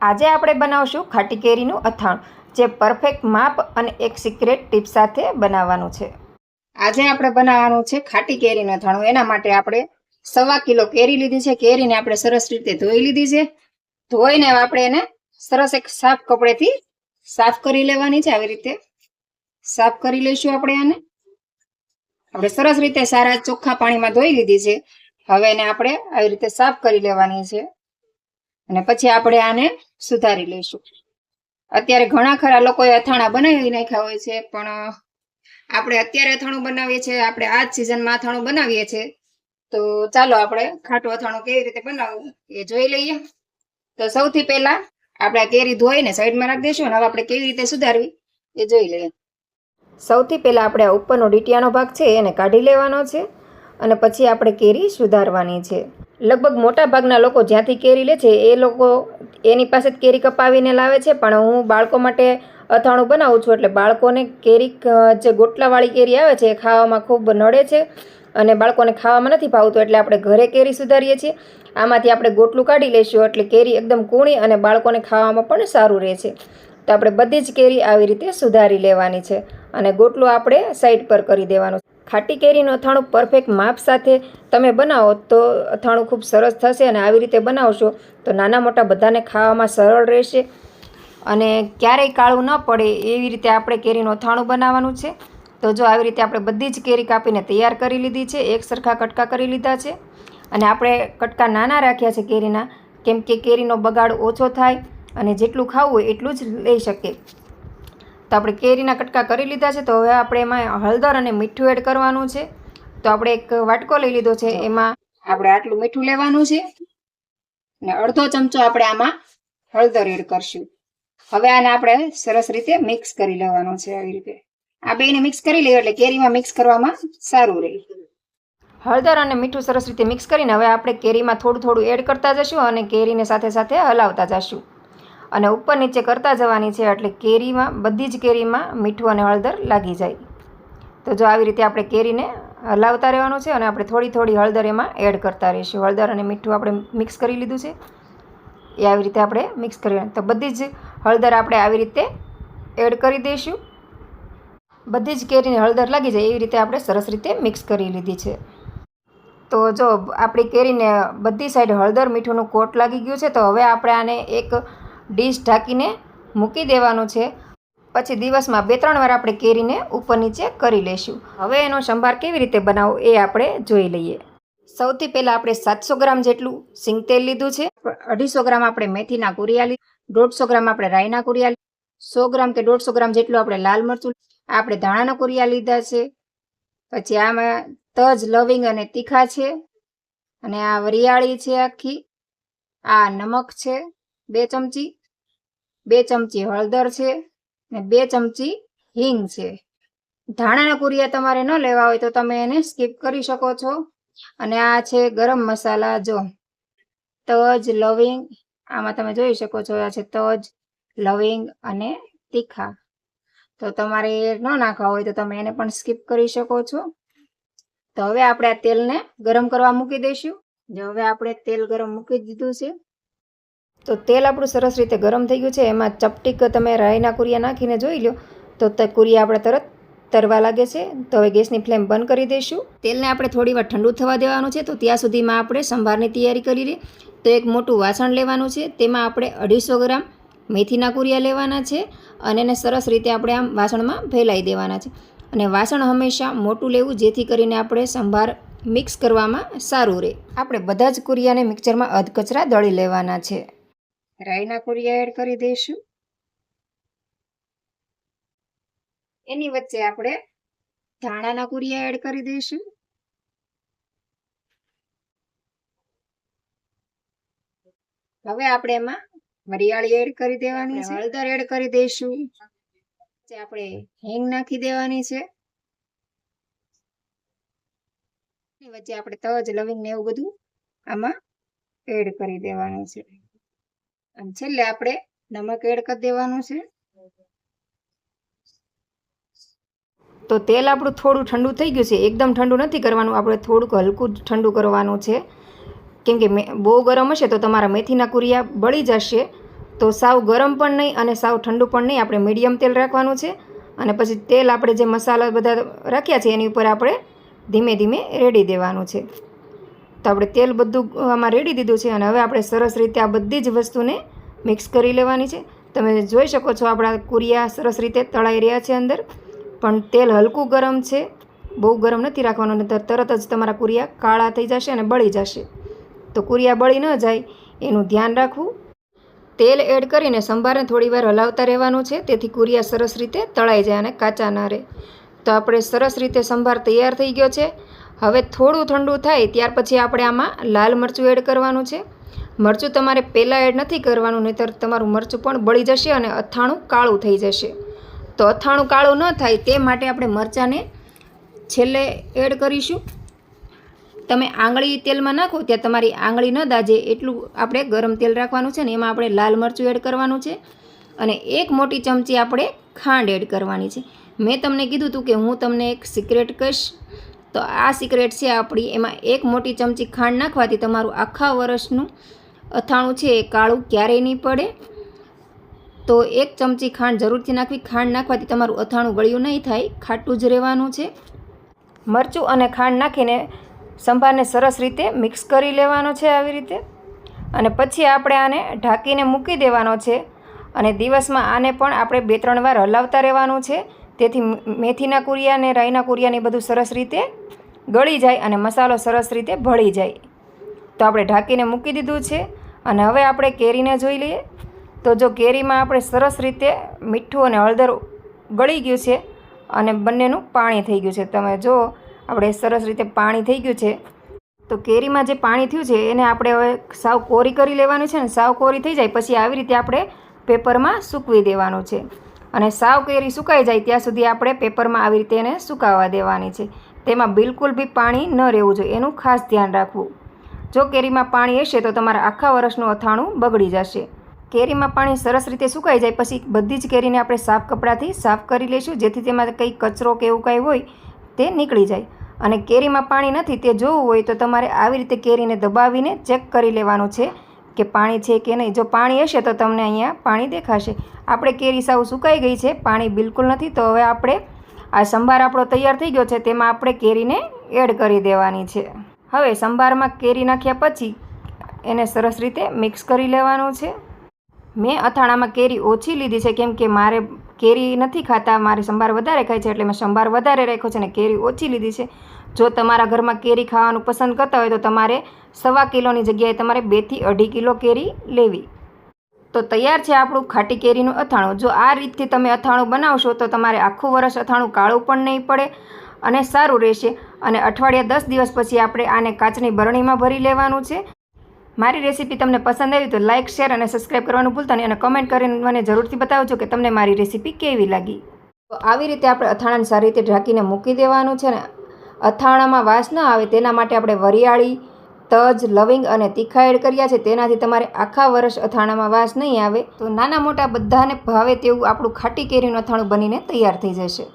આજે આપણે બનાવશું ખાટી કેરીનું અથાણું, જે પરફેક્ટ માપ અને એક સિક્રેટ ટીપ સાથે બનાવવાનું છે. આજે આપણે બનાવવાનું છે ખાટી કેરીનું અથાણું. એના માટે આપણે સવા કિલો કેરી લીધી છે. કેરીને આપણે સરસ રીતે ધોઈ લીધી છે. ધોઈને આપણે એને સરસ એક સાફ કપડેથી સાફ કરી લેવાની છે. આવી રીતે સાફ કરી લઈશું આપણે આને. આપણે સરસ રીતે સારા ચોખ્ખા પાણીમાં ધોઈ લીધી છે. હવે એને આપણે આવી રીતે સાફ કરી લેવાની છે. અને પછી આપણે આને સુધારી લઈશું. અત્યારે ઘણા ખરા લોકોએ અથાણા બનાવી નાખ્યા હોય છે, પણ આપણે અત્યારે અથાણું બનાવીએ છીએ, આપણે આ જ સિઝનમાં અથાણું બનાવીએ છીએ, તો ચાલો આપણે ખાટું અથાણું કેવી રીતે બનાવવું એ જોઈ લઈએ. તો સૌથી પહેલા આપણે કેરી ધોઈને સાઈડમાં રાખી દઈશું અને હવે આપણે કેવી રીતે સુધારવી એ જોઈ લઈએ. સૌથી પહેલાં આપણે આ ઉપરનો ડીટિયાનો ભાગ છે એને કાઢી લેવાનો છે અને પછી આપણે કેરી સુધારવાની છે. લગભગ મોટા ભાગના લોકો જ્યાંથી કેરી લે છે, એ લોકો એની પાસે જ કેરી કપાવીને લાવે છે, પણ હું બાળકો માટે અથાણું બનાવું છું, એટલે બાળકોને કેરી જે ગોટલાવાળી કેરી આવે છે, એ ખાવામાં ખૂબ નડે છે અને બાળકોને ખાવામાં નથી ભાવતું, એટલે આપણે ઘરે કેરી સુધારીએ છીએ. આમાંથી આપણે ગોટલું કાઢી લઈશું, એટલે કેરી એકદમ કૂણી અને બાળકોને ખાવામાં પણ સારું રહે છે. તો આપણે બધી જ કેરી આવી રીતે સુધારી લેવાની છે અને ગોટલું આપણે સાઈડ પર કરી દેવાનું ખાટી કેરીનું અથાણું પરફેક્ટ માપ સાથે તમે બનાવો તો અથાણું ખૂબ સરસ થશે અને આવી રીતે બનાવશો તો નાના મોટા બધાને ખાવામાં સરળ રહેશે. અને ક્યારેય કાળું ન પડે એવી રીતે આપણે કેરીનું અથાણું બનાવવાનું છે. તો જો આવી રીતે આપણે બધી જ કેરી કાપીને તૈયાર કરી લીધી છે, એક સરખા કટકા કરી લીધા છે. અને આપણે કટકા નાના રાખ્યા છે કેરીના, કેમ કે કેરીનો બગાડ ઓછો થાય અને જેટલું ખાવું હોય એટલું જ લઈ શકીએ. તો આપણે કેરીના કટકા કરી લીધા છે, તો હવે આપણે એમાં હળદર અને મીઠું એડ કરવાનું છે. તો આપણે એક વાટકો લઈ લીધો છે, એમાં આપણે આટલું મીઠું લેવાનું છે. અને અડધો ચમચો આપણે આમાં હળદર એડ કરશું. હવે આને આપણે સરસ રીતે મિક્સ કરી લેવાનું છે આવી રીતે. આ બેને મિક્સ કરી લઈએ એટલે કેરીમાં મિક્સ કરવામાં સારું રહે. હળદર અને મીઠું સરસ રીતે મિક્સ કરીને હવે આપણે કેરીમાં થોડું થોડું એડ કરતા જશું અને કેરીને સાથે સાથે હલાવતા જશું. અને ઉપર નીચે કરતા જવાની છે એટલે કેરીમાં, બધી જ કેરીમાં મીઠું અને હળદર લાગી જાય. તો જો આવી રીતે આપણે કેરીને હલાવતા રહેવાનું છે અને આપણે થોડી થોડી હળદર એમાં એડ કરતા રહીશું. હળદર અને મીઠું આપણે મિક્સ કરી લીધું છે. એ આવી રીતે આપણે મિક્સ કરી તો બધી જ હળદર આપણે આવી રીતે એડ કરી દઈશું. બધી જ કેરીને હળદર લાગી જાય એવી રીતે આપણે સરસ રીતે મિક્સ કરી લીધી છે. તો જો આપણી કેરીને બધી સાઈડ હળદર મીઠુંનું કોટ લાગી ગયું છે, તો હવે આપણે આને એક ડીશ ઢાંકીને મૂકી દેવાનું છે. પછી દિવસમાં બે ત્રણ વાર આપણે કેરીને ઉપર નીચે કરી લઈશું. હવે એનો સંભાર કેવી રીતે બનાવવો એ આપણે જોઈ લઈએ. સૌથી પહેલાં આપણે સાતસો ગ્રામ જેટલું સિંગ તેલ લીધું છે. અઢીસો ગ્રામ આપણે મેથીના કુરિયા લીધું. દોઢસો ગ્રામ આપણે રાઈના કુરિયા સો ગ્રામ કે દોઢસો ગ્રામ જેટલું આપણે લાલ મરચું આપણે ધાણાના કુરિયા લીધા છે. પછી આમાં તજ, લવિંગ અને તીખા છે. અને આ વરિયાળી છે આખી. આ નમક છે બે ચમચી. બે ચમચી હળદર છે ને બે ચમચી હિંગ છે. ધાણાના કુરિયા તમારે ન લેવા હોય તો તમે એને સ્કીપ કરી શકો છો. અને આ છે ગરમ મસાલા જો. તજ, લવિંગ, આમાં તમે જોઈ શકો છો આ છે તજ, લવિંગ અને તીખા. તો તમારે એ ન નાખવા હોય તો તમે એને પણ સ્કીપ કરી શકો છો. તો હવે આપણે આ તેલને ગરમ કરવા મૂકી દઈશું. જો હવે આપણે તેલ ગરમ મૂકી દીધું છે તો તેલ આપણું સરસ રીતે ગરમ થઈ ગયું છે. એમાં ચપટીક તમે રાઈના કુરિયા નાખીને જોઈ લો. તો કુરિયા આપણે તરત તરવા લાગે છે. તો હવે ગેસની ફ્લેમ બંધ કરી દઈશું. તેલને આપણે થોડી વાર ઠંડુ થવા દેવાનું છે. તો ત્યાં સુધીમાં આપણે સંભારની તૈયારી કરી લઈએ. તો એક મોટું વાસણ લેવાનું છે. તેમાં આપણે અઢીસો ગ્રામ મેથીના કુરિયા લેવાના છે અને એને સરસ રીતે આપણે આમ વાસણમાં ફેલાઈ દેવાના છે. અને વાસણ હંમેશા મોટું લેવું જેથી કરીને આપણે સંભાર મિક્સ કરવામાં સારું રહે. આપણે બધા જ કુરિયાને મિક્સરમાં અધકચરા દળી લેવાના છે. રાઈના કુરિયા એડ કરી દઈશું. એની વચ્ચે આપણે ધાણાના કુરિયા એડ કરી દઈશું. હવે આપણે એમાં વરિયાળી એડ કરી દેવાની છે. હળદર એડ કરી દઈશું. આપણે હિંગ નાખી દેવાની છે. વચ્ચે આપણે તજ લવિંગ ને એવું બધું આમાં એડ કરી દેવાનું છે. અને છેલ્લે આપણે નમક એડ કરી દેવાનું છે. તો તેલ આપણું થોડું ઠંડુ થઈ ગયું છે. એકદમ ઠંડુ નથી કરવાનું. આપણે થોડુંક હલકું ઠંડુ કરવાનું છે. કેમ કે બહુ ગરમ હશે તો તમારા મેથીના કુરિયા બળી જશે. તો સાવ ગરમ પણ નહીં અને સાવ ઠંડુ પણ નહીં. આપણે મીડિયમ તેલ રાખવાનું છે. અને પછી તેલ આપણે જે મસાલા બધા રાખ્યા છે, એની ઉપર આપણે ધીમે ધીમે રેડી દેવાનું છે. તો આપણે તેલ બધું આમાં રેડી દીધું છે અને હવે આપણે સરસ રીતે આ બધી જ વસ્તુને મિક્સ કરી લેવાની છે. તમે જોઈ શકો છો આપણા કુરિયા સરસ રીતે તળાઈ રહ્યા છે અંદર. પણ તેલ હલકું ગરમ છે. બહુ ગરમ નથી રાખવાનું, નહીંતર તરત જ તમારા કુરિયા કાળા થઈ જશે અને બળી જશે. તો કુરિયા બળી ન જાય, એનું ધ્યાન રાખવું. તેલ એડ કરીને સંભારને થોડી વાર હલાવતા રહેવાનું છે, તેથી કુરિયા સરસ રીતે તળાઈ જાય અને કાચા ના રહે. તો આપણે સરસ રીતે સંભાર તૈયાર થઈ ગયો છે. હવે થોડું ઠંડુ થાય ત્યાર પછી આપણે આમાં લાલ મરચું એડ કરવાનું છે. મરચું તમારે પહેલાં એડ નથી કરવાનું, નહીંતર તમારું મરચું પણ બળી જશે અને અથાણું કાળું થઈ જશે. તો અથાણું કાળું ન થાય તે માટે આપણે મરચાંને છેલ્લે એડ કરીશું. તમે આંગળી તેલમાં નાખો ત્યાં તમારી આંગળી ન દાજે એટલું આપણે ગરમ તેલ રાખવાનું છે ને એમાં આપણે લાલ મરચું એડ કરવાનું છે. અને એક મોટી ચમચી આપણે ખાંડ એડ કરવાની છે. મેં તમને કીધું હતું કે હું તમને એક સિક્રેટ કહીશ. તો આ સિક્રેટ છે આપણી. એમાં એક મોટી ચમચી ખાંડ નાખવાથી તમારું આખા વર્ષનું અથાણું છે એ કાળું ક્યારેય નહીં પડે. તો એક ચમચી ખાંડ જરૂરથી નાખવી. ખાંડ નાખવાથી તમારું અથાણું ગળ્યું નહીં થાય, ખાટું જ રહેવાનું છે. મરચું અને ખાંડ નાખીને સંભારને સરસ રીતે મિક્સ કરી લેવાનો છે આવી રીતે. અને પછી આપણે આને ઢાંકીને મૂકી દેવાનો છે. અને દિવસમાં આને પણ આપણે બે ત્રણ વાર હલાવતા રહેવાનું છે. તેથી મેથીના કુરિયા અને રાઈના કુરિયાને બધું સરસ રીતે ગળી જાય અને મસાલો સરસ રીતે ભળી જાય. તો આપણે ઢાંકીને મૂકી દીધું છે અને હવે આપણે કેરીને જોઈ લઈએ. તો જો કેરીમાં આપણે સરસ રીતે મીઠું અને હળદર ગળી ગયું છે અને બંનેનું પાણી થઈ ગયું છે. તમે જો, આપણે સરસ રીતે પાણી થઈ ગયું છે. તો કેરીમાં જે પાણી થયું છે, એને આપણે હવે સાવ કોરી કરી લેવાનું છે ને સાવ કોરી થઈ જાય, પછી આવી રીતે આપણે પેપરમાં સૂકવી દેવાનું છે. અને સાવ કેરી સુકાઈ જાય ત્યાં સુધી આપણે પેપરમાં આવી રીતે એને સુકાવા દેવાની છે. તેમાં બિલકુલ બી પાણી ન રહેવું જોઈએ, એનું ખાસ ધ્યાન રાખવું. જો કેરીમાં પાણી હશે તો તમારા આખા વર્ષનું અથાણું બગડી જશે. કેરીમાં પાણી સરસ રીતે સુકાઈ જાય પછી બધી જ કેરીને આપણે સાફ કપડાથી સાફ કરી લઈશું, જેથી તેમાં કંઈ કચરો કે એવું કાંઈ હોય તે નીકળી જાય. અને કેરીમાં પાણી નથી તે જોવું હોય તો તમારે આવી રીતે કેરીને દબાવીને ચેક કરી લેવાનું છે. કે પાણી છે કે નહીં? જો પાણી હશે તો તમને અહીંયા પાણી દેખાશે. આપણે કેરી સાવ સુકાઈ ગઈ છે, પાણી બિલકુલ નથી, તો હવે આપણે આ સંભાર આપણો તૈયાર થઈ ગયો છે, તેમાં આપણે કેરીને એડ કરી દેવાની છે. હવે સંભારમાં કેરી નાખ્યા પછી એને સરસ રીતે મિક્સ કરી લેવાનું છે. મેં અથાણામાં કેરી ઓછી લીધી છે, કેમ કે મારે કેરી નથી ખાતા, મારે સંભાર વધારે ખાય છે, એટલે મેં સંભાર વધારે રાખ્યો છે અને કેરી ઓછી લીધી છે. જો તમારા ઘરમાં કેરી ખાવાનું પસંદ કરતા હોય તો તમારે સવા કિલોની જગ્યાએ તમારે બેથી અઢી કિલો કેરી લેવી. તો તૈયાર છે આપણું ખાટી કેરીનું અથાણું. જો આ રીતથી તમે અથાણું બનાવશો તો તમારે આખું વરસ અથાણું કાળું પણ નહીં પડે અને સારું રહેશે. અને અઠવાડિયા દસ દિવસ પછી આપણે આને કાચની બરણીમાં ભરી લેવાનું છે. મારી રેસીપી તમને પસંદ આવી તો લાઇક શેર અને સબસ્ક્રાઈબ કરવાનું ભૂલતા નહીં અને કમેન્ટ કરીને મને જરૂરથી બતાવજો કે તમને મારી રેસીપી કેવી લાગી. તો આવી રીતે આપણે અથાણાને સારી રીતે ઢાંકીને મૂકી દેવાનું છે ને. અથાણામાં વાસ ન આવે તેના માટે આપણે વરિયાળી, તજ, લવિંગ અને તીખા એડ કર્યા છે. તેનાથી તમારે આખા વર્ષ અથાણામાં વાસ નહીં આવે. તો નાના મોટા બધાને ભાવે તેવું આપણું ખાટી કેરીનું અથાણું બનીને તૈયાર થઈ જશે.